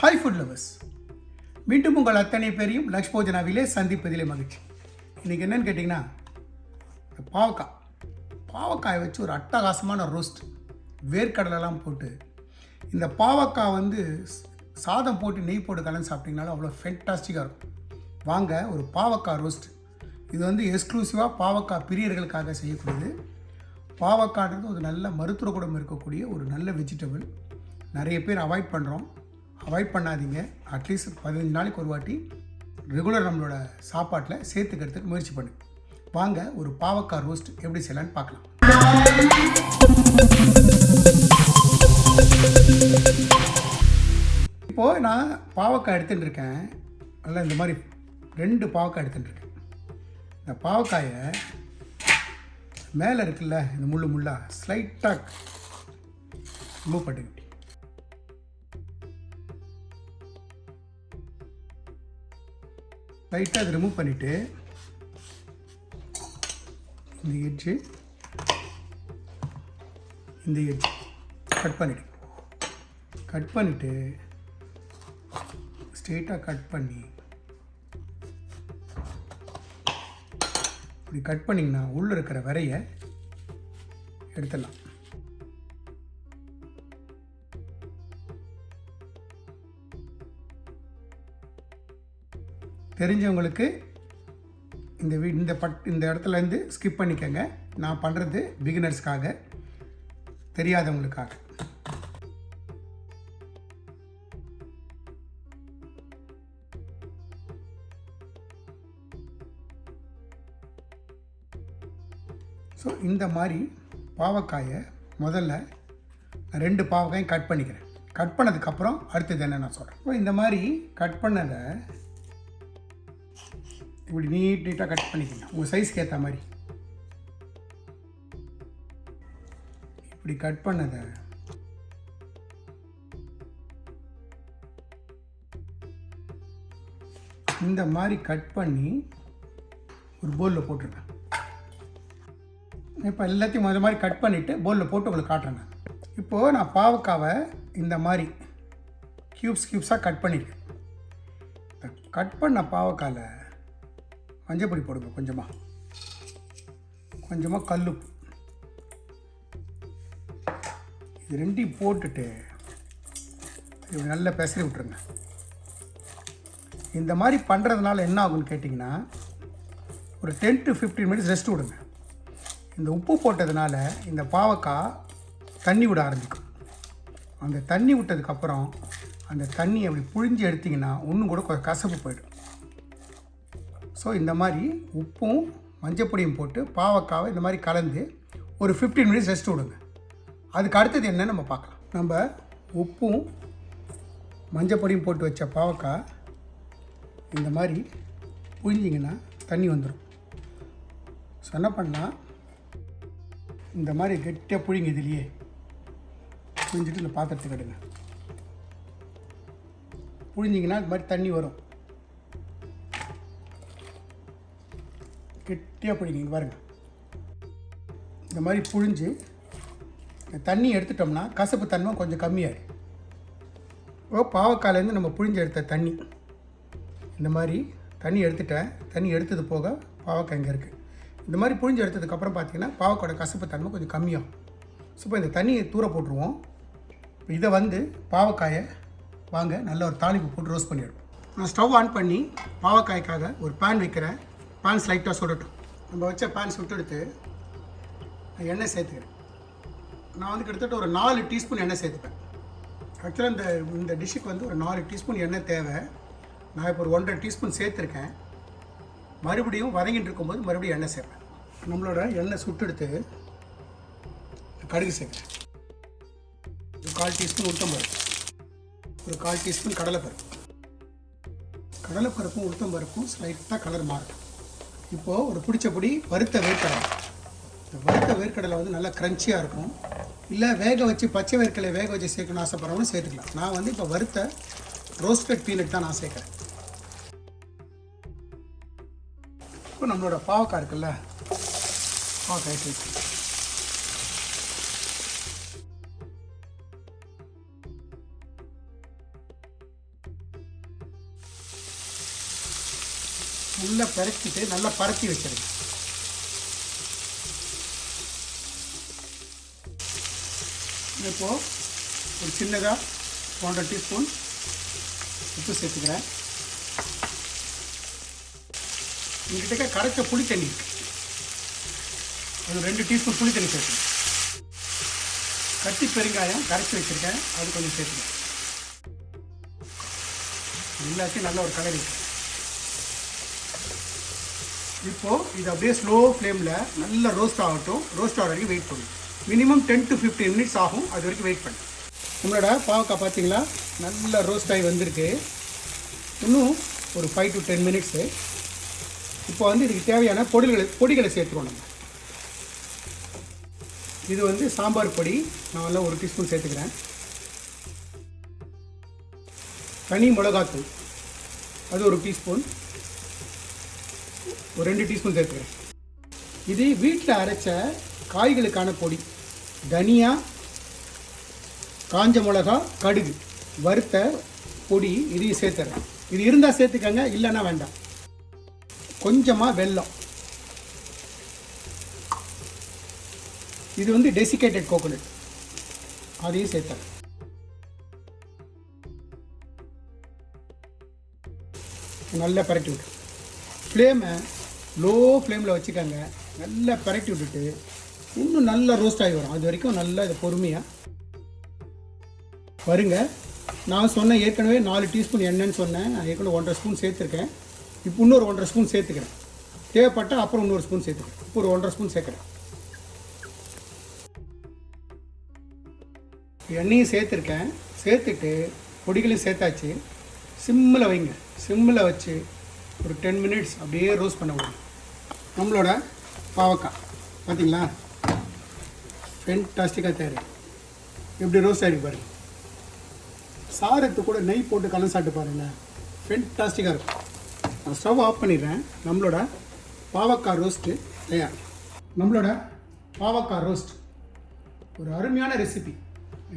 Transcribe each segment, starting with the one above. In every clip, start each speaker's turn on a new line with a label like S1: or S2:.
S1: Hi food lovers மீண்டும் உங்கள் அத்தனை பேரையும் லக்ஷ் போஜனாவிலே சந்திப்பதிலே மகிழ்ச்சி. இன்றைக்கி என்னன்னு கேட்டிங்கன்னா இந்த பாவக்காய். பாவக்காயை வச்சு ஒரு அட்டகாசமான ரோஸ்ட் வேர்க்கடலெல்லாம் போட்டு இந்த பாவக்காய் வந்து சாதம் போட்டு நெய் போட்டு கலந்து சாப்பிட்டிங்கனாலும் அவ்வளோ ஃபென்டாஸ்டிக்காக இருக்கும். வாங்க ஒரு பாவக்காய் ரோஸ்ட் இது வந்து எக்ஸ்க்ளூசிவாக பாவக்காய் பிரியர்களுக்காக செய்யக்கூடியது. பாவக்காய்ன்றது ஒரு நல்ல மருத்துவ குணம் இருக்கக்கூடிய ஒரு நல்ல வெஜிடபிள் நிறைய பேர் அவாய்ட் பண்ணுறோம் அவாய்ட் பண்ணாதீங்க. அட்லீஸ்ட் பதினஞ்சு நாளைக்கு ஒரு வாட்டி ரெகுலர் நம்மளோட சாப்பாட்டில் சேர்த்துக்கிறதுக்கு முயற்சி பண்ணு. வாங்க ஒரு பாவக்காய் ரோஸ்ட் எப்படி செய்யலான்னு பார்க்கலாம். இப்போது நான் பாவக்காய் எடுத்துட்டு இருக்கேன். நல்லா இந்த மாதிரி ரெண்டு பாவக்காய் எடுத்துட்டு இருக்கேன். இந்த பாவக்காயை மேலே இருக்குல்ல இந்த முள்ளு முள்ளா ஸ்லைட்டாக ரிமூவ் பண்ணிக்கிட்டேன் லைட்டாக அதை ரிமூவ் பண்ணிவிட்டு இந்த எட்ஜு இந்த எட்ஜ் கட் பண்ணிவிடு கட் பண்ணிவிட்டு ஸ்ட்ரெயிட்டாக கட் பண்ணி இப்படி கட் பண்ணிங்கன்னா உள்ளே இருக்கிற விரையை எடுத்துடலாம். தெரிஞ்சவங்களுக்கு இந்த வீ இந்த பட் இந்த இடத்துல இருந்து ஸ்கிப் பண்ணிக்கங்க. நான் பண்ணுறது பிகினர்ஸ்க்காக தெரியாதவங்களுக்காக. ஸோ இந்த மாதிரி பாவக்காயை முதல்ல ரெண்டு பாவக்காயும் கட் பண்ணிக்கிறேன். கட் பண்ணதுக்கப்புறம் அடுத்தது என்ன நான் சொல்கிறேன் ஸோ இந்த மாதிரி கட் பண்ணதை இப்படி நீட் நீட்டாக கட் பண்ணிக்கங்க உங்கள் சைஸ்க்கு ஏற்ற மாதிரி. இப்படி கட் பண்ணதை. இந்த மாதிரி கட் பண்ணி ஒரு போலில் போட்டுருங்க. இப்போ எல்லாத்தையும் முதல் மாதிரி கட் பண்ணிவிட்டு போலில் போட்டு உங்களுக்கு காட்டுறேன் இப்போது நான் பாவக்காவை இந்த மாதிரி க்யூப்ஸ் க்யூப்ஸாக கட் பண்ணியிருக்கேன் கட் பண்ண பாவக்காவில் மஞ்சப்பொடி போடுங்க கொஞ்சமாக கொஞ்சமாக கல்லுப்பு. இது ரெண்டையும் போட்டுட்டு இது நல்லா பெசரி விட்டுருங்க. இந்த மாதிரி பண்ணுறதுனால என்ன ஆகும்னு கேட்டிங்கன்னா ஒரு ten to fifteen minutes rest விடுங்க. இந்த உப்பு போட்டதுனால இந்த பாவக்காய் தண்ணி விட ஆரம்பிக்கும். அந்த தண்ணி விட்டதுக்கப்புறம் அந்த தண்ணி அப்படி புழிஞ்சு எடுத்திங்கன்னா ஒன்றும் கூட கொஞ்சம் கசப்பு போயிடும். ஸோ இந்த மாதிரி உப்பும் மஞ்சப்பொடியும் போட்டு பாவக்காவை இந்த மாதிரி கலந்து ஒரு 15 மினிட்ஸ் ரெஸ்ட் விடுங்க. அதுக்கு அடுத்தது என்ன நம்ம பார்க்கலாம். நம்ம உப்பும் மஞ்சப்பொடியும் போட்டு வச்ச பாவக்காய் இந்த மாதிரி புழிஞ்சிங்கன்னா தண்ணி வந்துடும் ஸோ என்ன பண்ணால் இந்த மாதிரி கெட்டியாக புழிங்க இதுலையே. புழிஞ்சிட்டு இந்த பாத்திரத்துக்கு எடுங்க. புழிஞ்சிங்கன்னா இது மாதிரி தண்ணி வரும். கெட்டியாக பிடிக்கிங்க பாருங்கள் இந்த மாதிரி புழிஞ்சு இந்த தண்ணி எடுத்துட்டோம்னா கசப்பு தன்மை கொஞ்சம் கம்மியாகிடும் இப்போ பாவக்காயிலேருந்து நம்ம புழிஞ்சு எடுத்த தண்ணி. இந்த மாதிரி தண்ணி எடுத்துட்டேன். தண்ணி எடுத்தது போக பாவக்காய் இங்கே இருக்குது இந்த மாதிரி புழிஞ்சு எடுத்ததுக்கப்புறம் பார்த்தீங்கன்னா பாவக்காயோட கசப்பு தன்மை கொஞ்சம் கம்மியாகும். ஸோ இப்போ இந்த தண்ணியை தூர போட்டுருவோம். இதை வந்து பாவக்காயை வாங்க நல்ல ஒரு தாளிப்பு போட்டு ரோஸ்ட் பண்ணிவிடுவோம் நான் ஸ்டவ் ஆன் பண்ணி பாவக்காய்க்காக ஒரு பேன் வைக்கிறேன். பேன்ஸ் ஸ்லைட்டாக சுடட்டும். நம்ம வச்ச பேன் சுட்டெடுத்து நான் எண்ணெய் சேர்த்துக்கிறேன். நான் வந்து கிட்டத்தட்ட ஒரு நாலு டீஸ்பூன் எண்ணெய் சேர்த்துப்பேன். ஆக்சுவலாக இந்த இந்த டிஷ்ஷுக்கு வந்து ஒரு நாலு டீஸ்பூன் எண்ணெய் தேவை. நான் இப்போ ஒரு ஒன்றரை டீஸ்பூன் சேர்த்துருக்கேன். மறுபடியும் வதங்கிட்டு இருக்கும்போது மறுபடியும் எண்ணெய் சேர்ப்பேன். நம்மளோட எண்ணெய் சுட்டெடுத்து கடுகு சேர்க்குறேன். ஒரு கால் டீஸ்பூன் உளுத்தம்பருப்பு. ஒரு கால் டீஸ்பூன் கடலைப்பருப்பு. கடலைப்பருப்பும் உளுத்தம்பருப்பும் ஸ்லைட்டாக கலர் மாறும் இப்போது ஒரு பிடிச்ச பொடி வறுத்த வேர்க்கடலை. இந்த வறுத்த வேர்க்கடலை வந்து நல்லா க்ரன்ச்சியாக இருக்கும் இல்லை வேக வச்சு பச்சை வேர்க்கடலை வேக வச்சு சேர்க்கணும்னு ஆசைப்படுறவங்களும் சேர்த்துக்கலாம். நான் வந்து இப்போ வறுத்த ரோஸ்டட் பீனட் தான் நான் சேர்க்குறேன். இப்போ நம்மளோட பாவக்காய் இருக்குல்ல பாவக்காய் சேர்த்து நல்லா பரட்டிட்டு நல்லா பரத்தி வச்சிருங்க. இப்போ ஒரு சின்னதாக ஒன்றரை டீஸ்பூன் உப்பு சேர்த்துக்கிறேன். எங்கிட்ட கரைச்ச புளி தண்ணி அது ரெண்டு டீஸ்பூன் புளி தண்ணி சேர்த்துக்கிறேன் கட்டி பெருங்காயம் கரைச்சி வச்சுருக்கேன். அது கொஞ்சம் சேர்த்துக்கணும். எல்லாத்தையும் நல்ல ஒரு கலர் இருக்குது இப்போது இது அப்படியே ஸ்லோ ஃப்ளேமில் நல்லா ரோஸ்ட் ஆகட்டும். ரோஸ்ட் ஆகிற வரைக்கும் வெயிட் பண்ணும் minimum ten to fifteen minutes ஆகும். அது வரைக்கும் வெயிட் பண்ணு. உங்களோட பாவக்காய் பார்த்தீங்களா நல்லா ரோஸ்ட் ஆகி வந்திருக்கு. இன்னும் ஒரு ஃபைவ் டு டென் மினிட்ஸு இப்போ வந்து இதுக்கு தேவையான பொடிகளை பொடிகளை சேர்த்துக்கணும் நம்ம. இது வந்து சாம்பார் பொடி. நான் எல்லாம் ஒரு டீஸ்பூன் சேர்த்துக்கிறேன். தனி மிளகாத்தூள். அது ஒரு டீஸ்பூன் ஒரு ரெண்டு டீஸ்பூன் சேர்த்துக்கிறேன். இது வீட்டில் அரைச்ச காய்களுக்கான பொடி. தனியா காஞ்ச மிளகா கடுகு வறுத்த பொடி இதையும் சேர்த்துறேன். இது இருந்தால் சேர்த்துக்கங்க இல்லைன்னா வேண்டாம். கொஞ்சமாக வெல்லம். இது வந்து டெசிகேட்டட் கோகோனட் அதையும் சேர்த்துறேன். நல்லா பரட்டி விட்டு ஃப்ளேமை லோ ஃப்ளேமில் வச்சுக்கோங்க. நல்லா பரட்டி விட்டுட்டு இன்னும் நல்லா ரோஸ்ட் ஆகி வரும். அது வரைக்கும் நல்லா இதை பொறுமையாக வருங்க. நான் சொன்னேன் ஏற்கனவே நாலு டீஸ்பூன் எண்ணெய்ன்னு சொன்னேன். நான் ஏற்கனவே ஒன்றரை ஸ்பூன் சேர்த்துருக்கேன். இப்போ இன்னொரு ஒன்றரை ஸ்பூன் சேர்த்துக்கிறேன். தேவைப்பட்டால் அப்புறம் இன்னொரு ஸ்பூன் சேர்த்துக்கிறேன். இப்போ ஒரு ஒன்றரை ஸ்பூன் சேர்க்குறேன். எண்ணெயும் சேர்த்துருக்கேன். சேர்த்துட்டு பொடிகளையும் சேர்த்தாச்சு. சிம்மில் வைங்க. சிம்மில் வச்சு ஒரு டென் மினிட்ஸ் அப்படியே ரோஸ்ட் பண்ண விடணும் நம்மளோட பாவக்காய். பார்த்தீங்களா ஃபென்டாஸ்டிக்காக தயார் எப்படி ரோஸ்ட் ஆகிருக்கு பாருங்கள் சாரத்து கூட நெய் போட்டு கலந்து சாப்பிட்டு பாருங்கள் ஃபென்டாஸ்டிக்காக இருக்கும். நான் ஸ்டவ் ஆஃப் பண்ணிடுறேன். நம்மளோட பாவக்காய் ரோஸ்ட்டு தயார். நம்மளோட பாவக்காய் ரோஸ்ட் ஒரு அருமையான ரெசிபி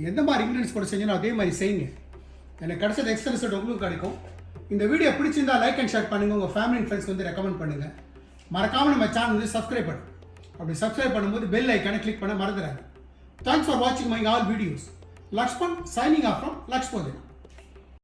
S1: எந்த மாதிரி இன்க்ரீடியன்ஸ் போட்டு செஞ்சாலும் அதே மாதிரி செய்யுங்க. எனக்கு கிடச்சது எக்ஸ்ட்ரா ரிசல்ட் உங்களுக்கு கிடைக்கும். இந்த வீடியோ பிடிச்சிருந்தா லைக் அண்ட் ஷேர் பண்ணுங்கள் உங்கள் ஃபேமிலி அண்ட் ஃப்ரெண்ட்ஸ் வந்து ரெக்கமெண்ட் பண்ணுங்கள் மறக்காமல் நம்ம சேனல் வந்து சப்ஸ்கிரைப் பண்ணுங்க அப்படி சப்ஸ்கிரைப் பண்ணும்போது பெல் ஐக்கானை கிளிக் பண்ண மறந்துடாது தேங்க்ஸ் ஃபார் வாட்சிங் my all videos Lakshman signing off from லக்ஷ்மோதன்